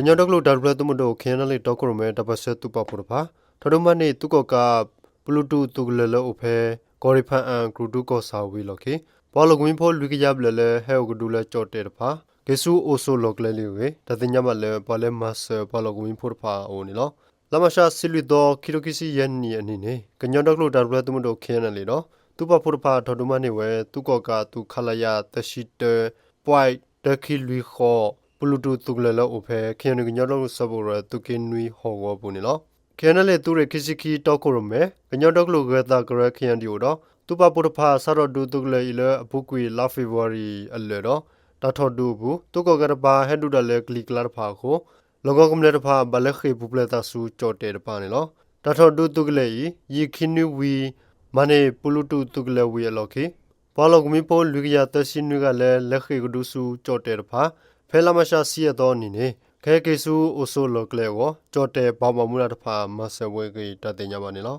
ကညောတကလို့ဒါဘလတမတို့ခင်းနလေတော့ကရမဲတပတ်ဆက်တူပဖို့ဖာထဒုမနေသူကကဘလူးတူတူကလလအဖဲကော်ရီဖန်အန်ကရူတူကောစာဝီလော်ခေဘောလကွင်းဖောလူကကြဘလလေဟဲကဒူလေကြော့တဲ့ဖာကေဆူအိုဆိုလောကလေလီဝေတသိညမလေဘလဲမတ်ဘောလကွင်းဖောဖာအိုနီလောလမရှာဆီလူတော့ကီလိုကီစီယန်နီအနီနေကညောတကလို့ဒါဘလတမတို့ခင်းနလေတော့သူပဖို့ဖာထဒုမနေဝဲသူကကသူခလယာတရှိတပွိုက်တခီလူခော ပလူတူတုကလလအဖဲခင်နကညောတော့ဆဘောရတုကင်းနွီဟောဝပူနေလောခင်နလေသူရခစီခီတောက်ကိုရမဲကညောတော့ကလကတာကရခင်ဒီယိုတော့သူပပုတဖာဆရဒူတုကလေလအပုကွေလာဖေဗူရီအလေတော့တထော်ဒူဘူးတုကကရပါဟဲဒူဒလေကလီကလာဖာကိုလောကကမလေတဖာဘလခေပူပလတာဆူကြော့တဲ့တပါနေလောတထော်ဒူတုကလေယီခင်းနဝီမနေပလူတူတုကလေဝီအလောခေဘာလောကမီပိုလူကရတရှိနုကလည်းလက်ခေကဒူဆူကြော့တဲ့တဖာ ဖဲလာမရှာစီရတော့နီနေခဲကေဆူအိုဆိုလောကလေကိုကြော်တဲ့ဘောင်မမူလာတဖာမဆဝဲကေတတဲ့ညပါနေလော